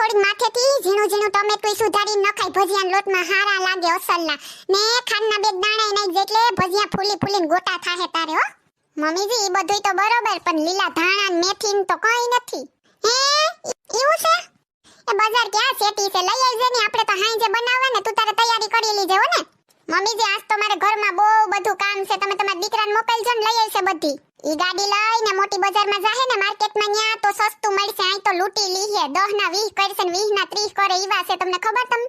થોડી માથેથી ઝીણું ઝીણું ટમેટું સુધારી નખાય. ભજીયાના લોટમાં હારા લાગે અસલના. ને ખાંડના બે દાણા નાખ જેટલે ભજીયા ફૂલી ફૂલીને ગોટા થાહે તારે, હો. મમ્મીજી એ બધુંય તો બરોબર, પણ લીલા ધાણા મેથી તો કઈ નથી. હે? એવું છે? એ બજાર ક્યાં સેટી છે? લઈ આવજે ને, આપણે તો હાંજે બનાવવા ને, તું તારે તૈયારી કરી લીજે, હો ને. મમ્મીજી, આજ તો મારે ઘરમાં બહુ બધું કામ છે. તમે તમારા દીકરાને મોકલજો ને, લઈ આવશે બધી. ઈ ગાડી લઈને મોટી બજારમાં જાહે ને માર્કેટમાં ન્યા તો સસ્તું મળશે અહીં તો લૂંટી લીહે 10 ના 20 કરશે ને 20 ના 30 કરે ઈવા છે, તમને ખબર તમ?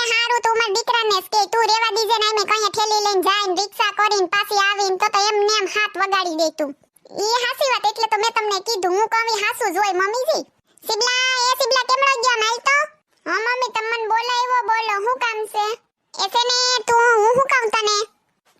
એ હારું તું માર દીકરાને કે, તું રેવા દીજે ને અમે કઈ ઠેલી લઈને જાય ને રિક્ષા કરીને પાછી આવીને તો તો એમ ને એમ હાથ વગાડી દે તું. ઈ હાસી વાત, એટલે તો મેં તમને કીધું, હું કમી હાસુ જ હોય મમ્મીજી. સિબલા, એ સિબલા કેમનો ગયા માલ તો હા, મમ્મી તમને બોલાવ્યો, બોલો શું કામ છે? એ છે ને તું, હું શું કામ તને?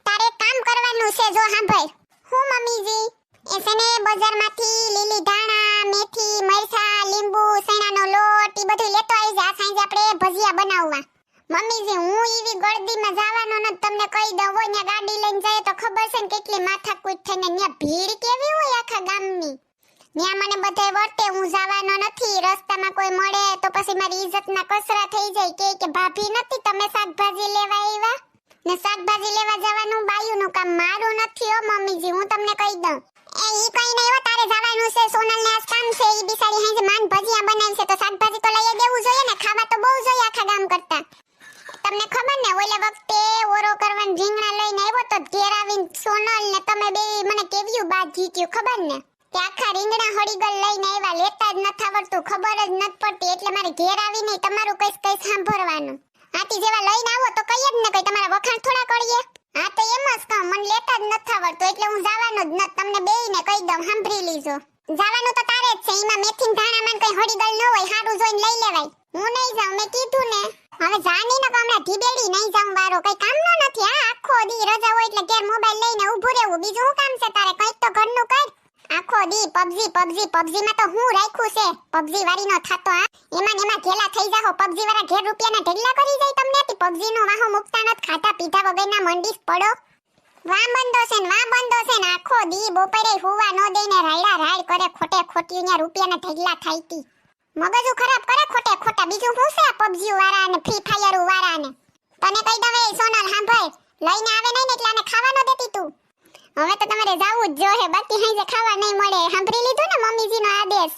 તારે કામ કરવાનું છે, જો સાંભળ હું મમ્મીજી. એ છે બજારમાંથી લીલી ધાણા, મેથી, મરચા, લીંબુ સૈણાનો લોટ, ઈ બધું લેતો આવી જા સાંજે આપણે ભજીયા બનાવવા. મમ્મીજી, હું ઈવી ગળદીમાં જવાનો ન, તમને કહી દઉં હોય ને ગાડી લઈને જાય તો ખબર છે ને કેટલી માથાકૂટ થઈને ત્યાં ભીડ કેવી હોય આખા ગામની. ત્યાં મને બધાય વર્તે, હું જવાનો નથી. રસ્તામાં કોઈ મળે તો પછી મારી ઇજ્જતના કસરા થઈ જાય. કે કે ભાભી નથી, તમે શાકભાજી લેવા આવ્યા? ને શાકભાજી લેવા જવાનું બાયુનું કામ. મારું નથી હો, મમ્મીજી, હું તમને કહી દઉં. એ ઈ કઈ નહીં હો, તારે જવાનું છે સોનલ ને આજ છે, ઈ બિચારી હાંજે માન ભજીયા બનાવશે. તો શાકભાજી તો લઈ દેવું જોઈએ ને, ખાવા તો બહુ જોઈએ આખા ગામ કરતા. તમને ખબર ને, ઓલે વખતે ઓરો કરવાન રીંગણા લઈને આવ્યો તો ઘેર આવીને સોનલ ને તમે બે મને કેવ્યું બાદ જીત્યું, ખબર ને? તે આખા રીંગણા હળીગળ લઈને આવ્યા, લેતા જ નથી આવડતું, ખબર જ નથી પડતી, એટલે મારે ઘેર આવીને તમારું કઈ કઈ સાંભળવાનું. હાથી જેવા લઈને આવો તો કઈ જ ને કઈ, તમારા વખાણ થોડા કરીએ. હા, તો એમ જ કહું, મને લેતા જ નથી આવડતું, એટલે હું જવાનું જ નથી, તમને બેયને કહી દઉં, સાંભળી લીજો. જવાનું તો તારે જ છે, એમાં મેથી ધાણામાં કઈ હળીગલ ન હોય સારું જોઈને લઈ લેવાય. હું નહીં જાઉં, મેં કીધું ને. હવે જાની ને હમણાં ઢીબેડી નહીં જાઉં વારો કઈ કામનો નથી આ આખો દી રજા હોય એટલે ઘેર મોબાઈલ લઈને ઊભું રહેવું, બીજું શું કામ છે તારે? કંઈક તો ઘરનું કર. દી પબજી પબજી પબજી માં તો હું રાખ્યું છે. પબજી વાળી નો થાતો આ એમાં ને એમાં ઘેલા થઈ જાહો પબજી વાળા ઘેર રૂપિયાના ઢગલા કરી જાય તમને? તી પબજી નો વાહો મુકતા નત ખાતા પીધા વગરના મંડી પડો. વા બંધો છે ને વાં બંધો છે ને, આખો દી બપોરે હુવા નો દઈને રાયડા રાયડ કરે, ખોટે ખોટી ન્યા રૂપિયાના ઢગલા થાય તી. મગજ ખરાબ કરે, ખોટે ખોટા. બીજું હું છે પબજી વાળા અને ફ્રી ફાયર વાળા ને તને કહી દવે સોનલ, સાંભળ. લઈને આવે નહીં ને એટલે આને ખાવા દેતી તું. હવે તો તમારે જાવું જ જોઈએ બાકી હાંજે ખાવા નહીં મળે. સાંભળી લીધું ને મમ્મીજીનો આદેશ?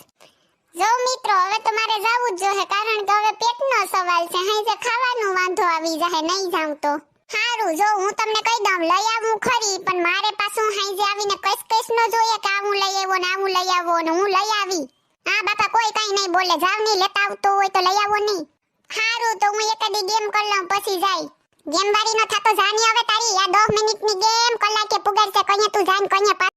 જો મિત્રો, હવે તમારે જાવું જ જોઈએ કારણ કે હવે પેટનો સવાલ છે. હાંજે ખાવાનું વાંધો આવી જાય નહીં જાઉં તો. સારું જો હું તમને કહી દઉં, લઈ આવું ખરી, પણ મારે પાછું હાંજે આવીને કઈસ કઈ ન જોઈએ કે આવું લઈ આવ્યો ને આવું લઈ આવો ને હું લઈ આવી. હા, બાપા, કોઈ કઈ નહીં બોલે. જાવ નહીં, લેતા આવતો હોય તો લઈ આવો નહીં. સારું તો હું એકાદી ગેમ કરી લઉં, પછી જાય. ગેમ વાળી નો થાતો જાની હવે તારી આ 10 મિનિટની ગેમ, કલાકે પુગાડશે કઅહીંયા તું જાન કઅહીંયા